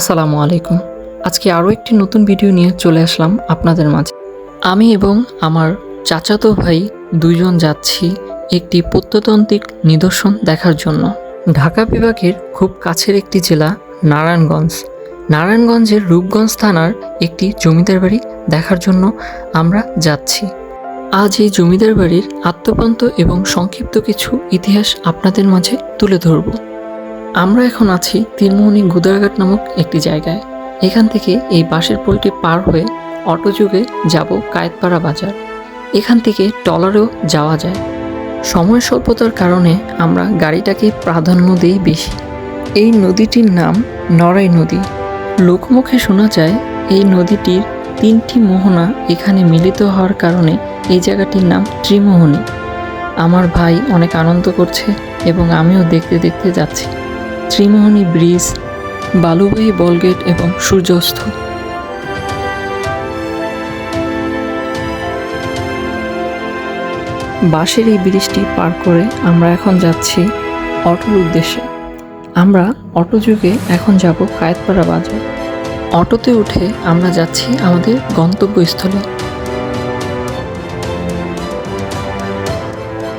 আসসালামু আলাইকুম। আজকে আরও একটি নতুন ভিডিও নিয়ে চলে আসলাম আপনাদের মাঝে। আমি এবং আমার চাচাতো ভাই দুইজন যাচ্ছি একটি প্রত্নতান্ত্রিক নিদর্শন দেখার জন্য। ঢাকা বিভাগের খুব কাছের একটি জেলা নারায়ণগঞ্জ। নারায়ণগঞ্জের রূপগঞ্জ থানার একটি জমিদার বাড়ি দেখার জন্য আমরা যাচ্ছি। আজ এই জমিদার বাড়ির আত্মপ্রান্ত এবং সংক্ষিপ্ত কিছু ইতিহাস আপনাদের মাঝে তুলে ধরব। আমরা এখন আছি তিনমোহনী গুদারঘাট নামক একটি জায়গায়। এখান থেকে এই বাঁশের পোলটি পার হয়ে অটো যুগে যাব কায়েতপাড়া বাজার। এখান থেকে টলারেও যাওয়া যায়। সময় স্বল্পতার কারণে আমরা গাড়িটাকে প্রাধান্য দিই বেশি। এই নদীটির নাম নড়াই নদী। লোকমুখে শোনা যায়, এই নদীটির তিনটি মোহনা এখানে মিলিত হওয়ার কারণে এই জায়গাটির নাম ত্রিমোহনী। আমার ভাই অনেক আনন্দ করছে এবং আমিও দেখতে দেখতে যাচ্ছি। ত্রিমোহনী ব্রিজ, বালুবাহী বলগেট এবং সূর্যাস্ত। বাসের এই ব্রিজটি পার করে আমরা এখন যাচ্ছি অটোর উদ্দেশ্যে। আমরা অটো যুগে এখন যাব কায়েতপাড়া বাজার। অটোতে উঠে আমরা যাচ্ছি আমাদের গন্তব্যস্থলে।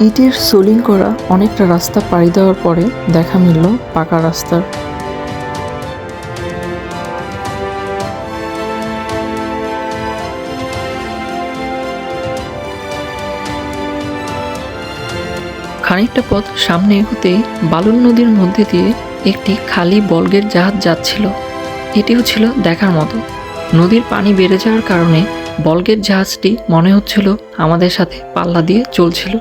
ইটের সোলিং করা অনেকটা রাস্তা পাড়ি দেওয়ার পরে দেখা মিলল পাকা রাস্তার। খানিকটা পথ সামনে এগোতেই বালুর নদীর মধ্যে দিয়ে একটি খালি বলগের জাহাজ যাচ্ছিল। এটিও ছিল দেখার মতো। নদীর পানি বেড়ে যাওয়ার কারণে বলগের জাহাজটি মনে হচ্ছিল আমাদের সাথে পাল্লা দিয়ে চলছিল।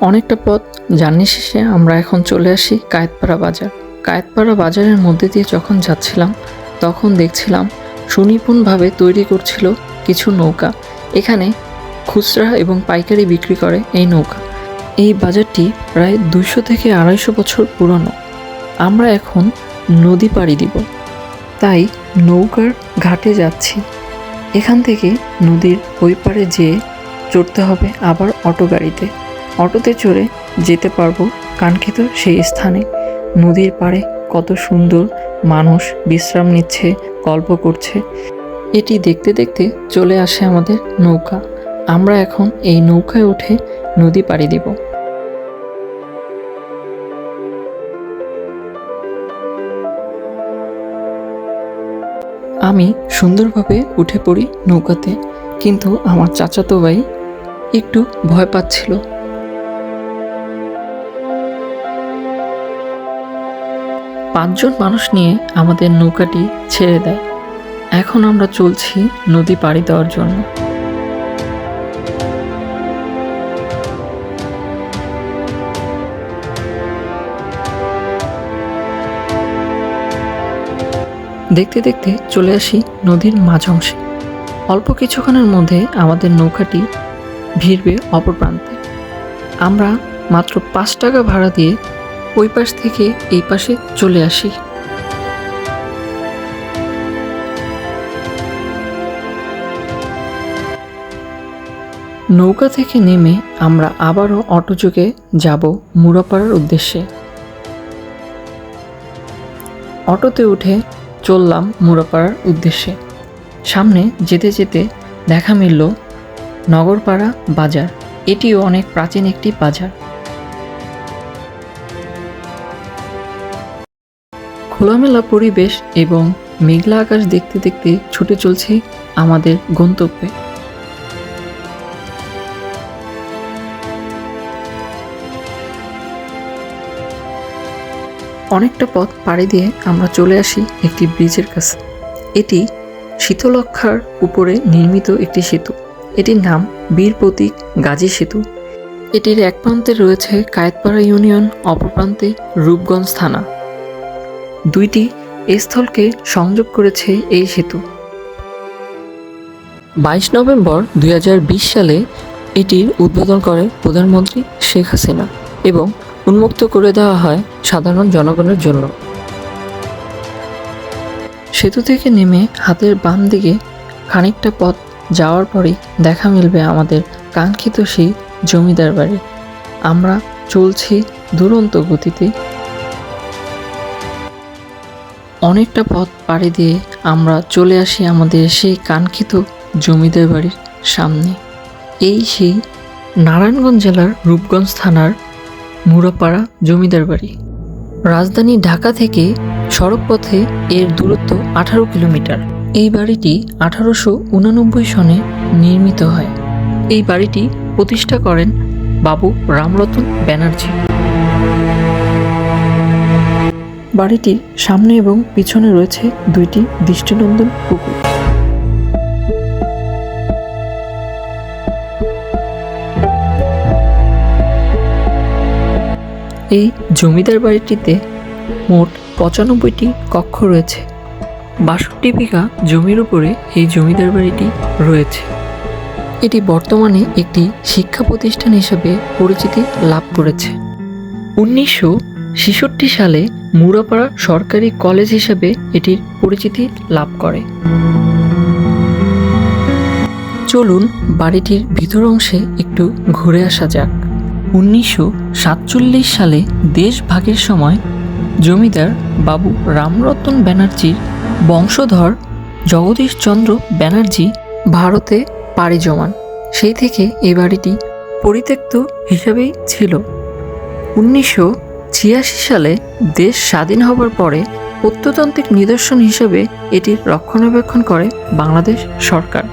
অনেকটা পথ, জার্নি শেষে আমরা এখন চলে আসি কায়েতপাড়া বাজার। কায়েতপাড়া বাজারের মধ্যে দিয়ে যখন যাচ্ছিলাম, তখন দেখছিলাম সুনিপুণভাবে তৈরি করছিল কিছু নৌকা। এখানে খুচরা এবং পাইকারি বিক্রি করে এই নৌকা। এই বাজারটি প্রায় দুইশো থেকে আড়াইশো বছর পুরনো। আমরা এখন নদী পাড়ি দিব। তাই নৌকার ঘাটে যাচ্ছি। এখান থেকে নদীর ওই পারে যেয়ে চড়তে হবে আবার অটো গাড়িতে। অটোতে চড়ে যেতে পারব কাঙ্ক্ষিত সেই স্থানে। নদীর পাড়ে কত সুন্দর মানুষ বিশ্রাম নিচ্ছে, গল্প করছে। এটি দেখতে দেখতে চলে আসে আমাদের নৌকা। আমরা এখন এই নৌকায় উঠে নদী পাড়ি দিব। আমি সুন্দরভাবে উঠে পড়ি নৌকাতে, কিন্তু আমার চাচাতো ভাই একটু ভয় পাচ্ছিল। পাঁচজন মানুষ নিয়ে আমাদের নৌকাটি ছেড়ে দেয়। এখন আমরা চলছি নদী পাড়ি দেওয়ার জন্য। দেখতে দেখতে চলে আসি নদীর মাঝ অংশে। অল্প কিছুক্ষণের মধ্যে আমাদের নৌকাটি ভিড়বে অপর প্রান্তে। আমরা মাত্র পাঁচ টাকা ভাড়া দিয়ে ওই পাশ থেকে এই পাশে চলে আসি। নৌকা থেকে নেমে আমরা আবারও অটোযোগে যাব মুড়াপাড়ার উদ্দেশ্যে। অটোতে উঠে চললাম মুড়াপাড়ার উদ্দেশ্যে। সামনে যেতে যেতে দেখা মিলল নগরপাড়া বাজার। এটিও অনেক প্রাচীন একটি বাজার। খোলামেলা পরিবেশ এবং মেঘলা আকাশ দেখতে দেখতে ছুটে চলছে আমাদের গন্তব্যে। অনেকটা পথ পাড়ি দিয়ে আমরা চলে আসি একটি ব্রিজের কাছে। এটি শীতলক্ষার উপরে নির্মিত একটি সেতু। এটির নাম বীর প্রতীক গাজী সেতু। এটির এক প্রান্তে রয়েছে কায়েতপাড়া ইউনিয়ন, অপর প্রান্তে রূপগঞ্জ থানা। দুইটি স্থলকে সংযোগ করেছে এই সেতু। বাইশ নভেম্বর দুই হাজার বিশ সালে এটির উদ্বোধন করে প্রধানমন্ত্রী শেখ হাসিনা এবং উন্মুক্ত করে দেওয়া হয় সাধারণ জনগণের জন্য। সেতু থেকে নেমে হাতের বাম দিকে খানিকটা পথ যাওয়ার পরেই দেখা মিলবে আমাদের কাঙ্ক্ষিত সেই জমিদার বাড়ি। আমরা চলছি দুরন্ত গতিতে অনেকটা পথ পাড়ি দিয়ে আমরা চলে আসি আমাদের সেই কাঙ্ক্ষিত জমিদার বাড়ির সামনে। এই সেই নারায়ণগঞ্জ জেলার রূপগঞ্জ থানার মুরাপাড়া জমিদার বাড়ি। রাজধানী ঢাকা থেকে সড়কপথে এর দূরত্ব আঠারো কিলোমিটার। এই বাড়িটি আঠারোশো উনানব্বই সনে নির্মিত হয়। এই বাড়িটি প্রতিষ্ঠা করেন বাবু রামরতন ব্যানার্জি। বাড়িটির সামনে এবং পিছনে রয়েছে দুইটি দৃষ্টিনন্দন পুকুর। এই জমিদার বাড়িটিতে মোট পঁচানব্বইটি কক্ষ রয়েছে। বাষট্টি বিঘা জমির উপরে এই জমিদার বাড়িটি রয়েছে। এটি বর্তমানে একটি শিক্ষা প্রতিষ্ঠান হিসেবে পরিচিতি লাভ করেছে। উনিশশো ছেষট্টি সালে মুরাপাড়া সরকারি কলেজ হিসেবে এটির পরিচিতি লাভ করে। চলুন বাড়িটির ভিতর অংশে একটু ঘুরে আসা যাক। উনিশশো সাতচল্লিশ সালে দেশ ভাগের সময় জমিদার বাবু রামরতন ব্যানার্জির বংশধর জগদীশচন্দ্র ব্যানার্জি ভারতে পাড়ি জমান। সেই থেকে এই বাড়িটি পরিত্যক্ত হিসাবেই ছিল। উনিশশো ছিয়াশি সালে দেশ স্বাধীন হবার পরে প্রত্নতান্ত্রিক নিদর্শন হিসেবে এটির রক্ষণাবেক্ষণ করে বাংলাদেশ সরকার।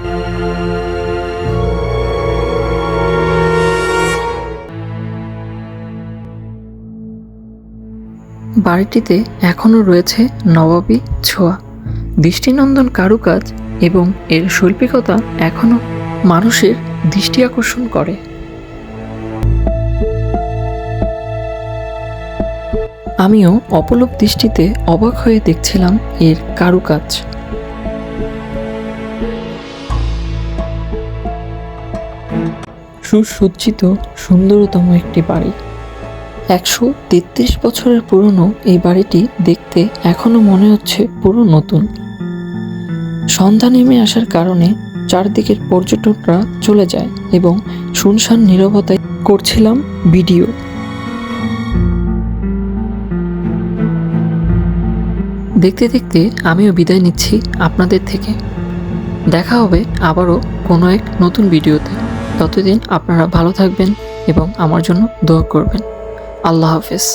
বাড়িটিতে এখনও রয়েছে নবাবী ছোঁয়া। দৃষ্টিনন্দন কারুকাজ এবং এর শৈল্পিকতা এখনও মানুষের দৃষ্টি আকর্ষণ করে। আমিও অপলক দৃষ্টিতে অবাক হয়ে দেখছিলাম এর কারুকাজ। সুসজ্জিত সুন্দরতম একটি বাড়ি। একশো তেত্রিশ বছরের পুরনো এই বাড়িটি দেখতে এখনও মনে হচ্ছে পুরো নতুন। সন্ধ্যা নেমে আসার কারণে চারদিকের পর্যটকরা চলে যায় এবং শুনশান নীরবতায় করছিলাম ভিডিও। দেখতে দেখতে আমিও বিদায় নিচ্ছি আপনাদের থেকে। দেখা হবে আবারও কোনো এক নতুন ভিডিওতে। ততদিন আপনারা ভালো থাকবেন এবং আমার জন্য দোয়া করবেন। আল্লাহ হাফেজ।